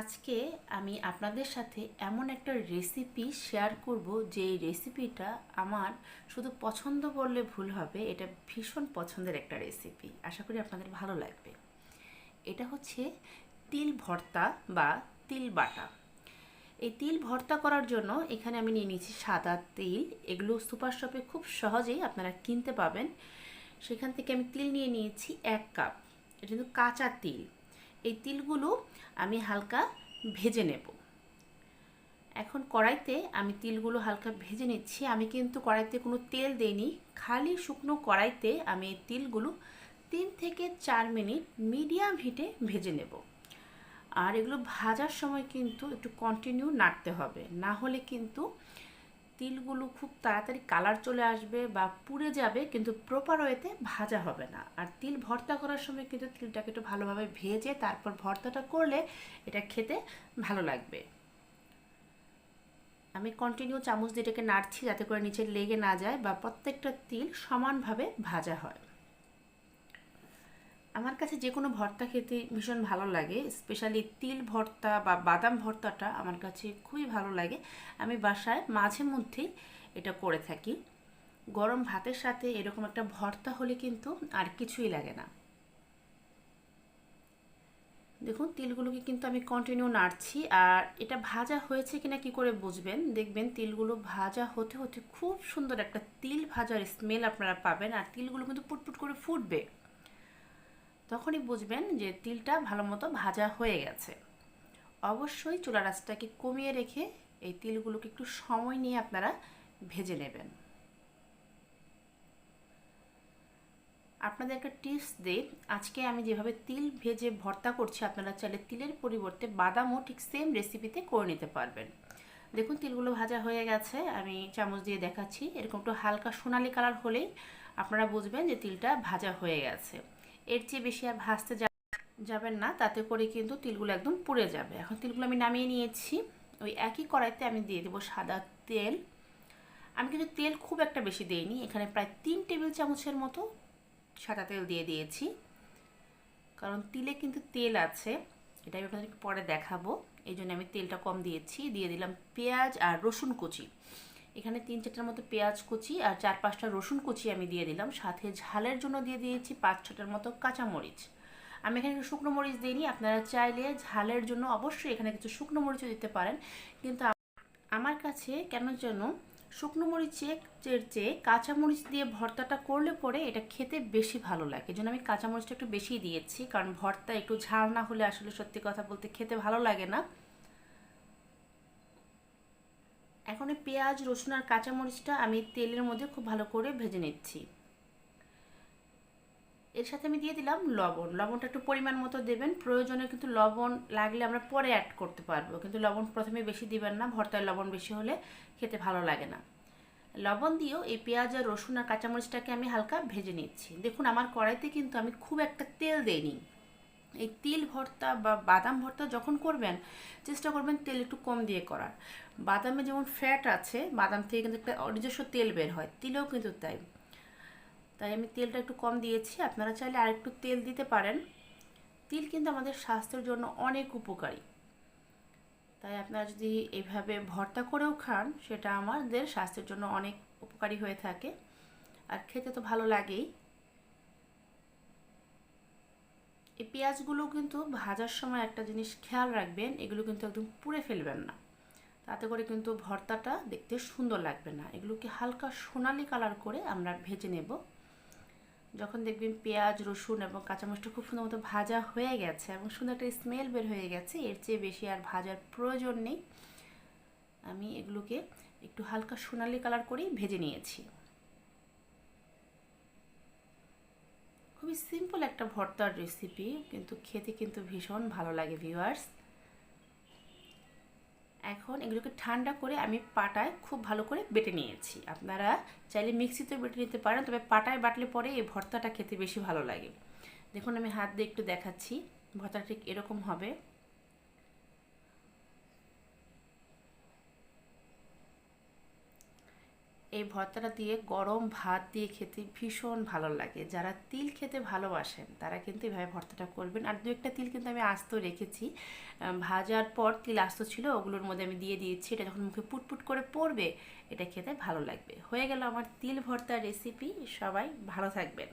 আজকে আমি আপনাদের সাথে এমন একটা রেসিপি শেয়ার করব যে রেসিপিটা আমার শুধু পছন্দ বললে ভুল হবে, এটা ভীষণ পছন্দের একটা রেসিপি আশা করি আপনাদের ভালো লাগবে। এটা হচ্ছে তিল ভর্তা বা তিল বাটা। এই তিল ভর্তা করার জন্য এখানে আমি নিয়ে নিয়েছি সাদা তিল। এগুলো সুপার শপে খুব সহজেই আপনারা কিনতে পাবেন। সেখান থেকে আমি তিল নিয়ে নিয়েছি এক কাপ। এটা কিন্তু কাঁচা তিল। এই তিলগুলো আমি হালকা ভেজে নেব। এখন কড়াইতে আমি তিলগুলো হালকা ভেজে নিচ্ছি। আমি কিন্তু কড়াইতে কোনো তেল দেইনি, খালি শুকনো কড়াইতে আমি এই তিলগুলো তিন থেকে চার মিনিট মিডিয়াম হিটে ভেজে নেব। আর এগুলো ভাজার সময় কিন্তু একটু কন্টিনিউ নাড়তে হবে। না হলে কিন্তু তিলগুলো খুব তাড়াতাড়ি কালার চলে আসবে বা পুড়ে যাবে, কিন্তু প্রপার ওয়েতে ভাজা হবে না। আর তিল ভর্তা করার সময় কিন্তু তিলটাকে একটু ভালোভাবে ভেজে তারপর ভর্তাটা করলে এটা খেতে ভালো লাগবে। আমি কন্টিনিউ চামচ দিয়ে এটাকে নাড়ছি যাতে করে নিচে লেগে না যায় বা প্রত্যেকটা তিল সমানভাবে ভাজা হয়। আমার কাছে যে কোনো ভর্তা খেতে ভীষণ ভালো লাগে স্পেশালি তিল ভর্তা বা বাদাম ভর্তাটা আমার কাছে খুবই ভালো লাগে। আমি বাসায় মাঝে মধ্যেই এটা করে থাকি। গরম ভাতের সাথে এরকম একটা ভর্তা হলে কিন্তু আর কিছুই লাগে না। দেখুন, তিলগুলোকে কিন্তু আমি কন্টিনিউ নাড়ছি আর এটা ভাজা হয়েছে কিনা কি করে বুঝবেন? দেখবেন তিলগুলো ভাজা হতে হতে খুব সুন্দর একটা তিল ভাজার স্মেল আপনারা পাবেন আর তিলগুলো কিন্তু পুটপুট করে ফুটবে। তখনই বুঝবেন যে তিলটা ভালো মতো ভাজা হয়ে গেছে। অবশ্যই চুলা রাসটাকে কমিয়ে রেখে এই তিলগুলোকে একটু সময় নিয়ে আপনারা ভেজে নেবেন। আপনাদের একটা টিপস দিই, আজকে আমি যেভাবে তিল ভেজে ভর্তা করছি, আপনারা চাইলে তিলের পরিবর্তে বাদামও ঠিক সেম রেসিপিতে করে নিতে পারবেন। দেখুন, তিলগুলো ভাজা হয়ে গেছে, আমি চামচ দিয়ে দেখাচ্ছি। এরকম একটু হালকা সোনালি কালার হলেই আপনারা বুঝবেন যে তিলটা ভাজা হয়ে গেছে। এর চেয়ে বেশি আর ভাজতে যাবেন না, তাতে করে কিন্তু তিলগুলো একদম পুড়ে যাবে। এখন তিলগুলো আমি নামিয়ে নিয়েছি। ওই একই কড়াইতে আমি দিয়ে দেবো সাদা তেল। আমি কিন্তু তেল খুব একটা বেশি দিইনি। এখানে প্রায় তিন টেবিল চামচের মতো সাদা তেল দিয়ে দিয়েছি। কারণ তিলে কিন্তু তেল আছে। এটা আমি আপনাদেরকে পরে দেখাবো। এই আমি তেলটা কম দিয়েছি। দিয়ে দিলাম পেঁয়াজ আর রসুন কুচি। এখানে তিন চারটার মতো পেঁয়াজ কুচি আর চার পাঁচটা রসুন কুচি আমি দিয়ে দিলাম। সাথে ঝালের জন্য দিয়ে দিয়েছি পাঁচ ছটার মতো কাঁচা মরিচ আমি এখানে শুকনো মরিচ দিইনি, আপনারা চাইলে ঝালের জন্য অবশ্যই এখানে কিছু শুকনো মরিচও দিতে পারেন। কিন্তু আমার কাছে কেন যেন শুকনো মরিচের চেয়ে কাঁচা মরিচ দিয়ে ভর্তাটা করলে পরে এটা খেতে বেশি ভালো লাগে। জন্য আমি কাঁচা মরিচটা একটু বেশি দিয়েছি, কারণ ভর্তা একটু ঝাল না হলে আসলে সত্যি কথা বলতে খেতে ভালো লাগে না। এখন পেঁয়াজ, রসুন আর কাঁচামরিচটা আমি তেলের মধ্যে খুব ভালো করে ভেজে নিচ্ছি। এর সাথে আমি দিয়ে দিলাম লবণ। লবণটা একটু পরিমাণ মতো দেবেন। প্রয়োজনে কিন্তু লবণ লাগলে আমরা পরে অ্যাড করতে পারব। কিন্তু লবণ প্রথমে বেশি দিবেন না, ভর্তায় লবণ বেশি হলে খেতে ভালো লাগে না। লবণ দিয়েও এই পেঁয়াজ আর রসুন আর কাঁচামরিচটাকে আমি হালকা ভেজে নিচ্ছি। দেখুন, আমার কড়াইতে কিন্তু আমি খুব একটা তেল দেইনি। এই তিল ভর্তা বা বাদাম ভর্তা যখন করবেন, চেষ্টা করবেন তেল একটু কম দিয়ে করার। বাদামে যেমন ফ্যাট আছে, বাদাম থেকে কিন্তু একটা নিজস্ব তেল বের হয়, তিলেও কিন্তু তাই। তাই আমি তেলটা একটু কম দিয়েছি, আপনারা চাইলে আর একটু তেল দিতে পারেন। তিল কিন্তু আমাদের স্বাস্থ্যের জন্য অনেক উপকারী। তাই আপনারা যদি এভাবে ভর্তা করেও খান, সেটা আমাদের স্বাস্থ্যের জন্য অনেক উপকারী হয়ে থাকে। আর খেতে তো ভালো লাগেই। এই পেঁয়াজগুলো কিন্তু ভাজার সময় একটা জিনিস খেয়াল রাখবেন, এগুলো কিন্তু একদম পুড়ে ফেলবেন না। তাতে করে কিন্তু ভর্তাটা দেখতে সুন্দর লাগবে না। এগুলোকে হালকা সোনালি কালার করে আমরা ভেজে নেব। যখন দেখবেন পেঁয়াজ, রসুন এবং কাঁচামরিচটা খুব সুন্দর মতো ভাজা হয়ে গেছে এবং সুন্দর একটা স্মেল বের হয়ে গেছে, এর চেয়ে বেশি আর ভাজার প্রয়োজন নেই। আমি এগুলোকে একটু হালকা সোনালি কালার করেই ভেজে নিয়েছি। খুবই সিম্পল একটা ভর্তার রেসিপি কিন্তু খেতে কিন্তু ভীষণ ভালো লাগে ভিউয়ার্স এখন এগুলোকে ঠান্ডা করে আমি পাটায় খুব ভালো করে বেটে নিয়েছি। আপনারা চাইলে মিক্সিতে বেটে নিতে পারেন, তবে পাটায় বাটলে পরে এই ভর্তাটা খেতে বেশি ভালো লাগে। দেখুন, আমি হাত দিয়ে একটু দেখাচ্ছি, ভর্তাটা ঠিক এরকম হবে। এই ভর্তাটা দিয়ে গরম ভাত দিয়ে খেতে ভীষণ ভালো লাগে। যারা তিল খেতে ভালোবাসেন, তারা কিন্তু এভাবে ভর্তাটা করবেন। আর দু একটা তিল কিন্তু আমি আস্ত রেখেছি। ভাজার পর তিল আস্ত ছিল, ওগুলোর মধ্যে আমি দিয়ে দিয়েছি। এটা যখন মুখে পুটপুট করে পড়বে, এটা খেতে ভালো লাগবে। হয়ে গেল আমার তিল ভর্তার রেসিপি সবাই ভালো থাকবেন।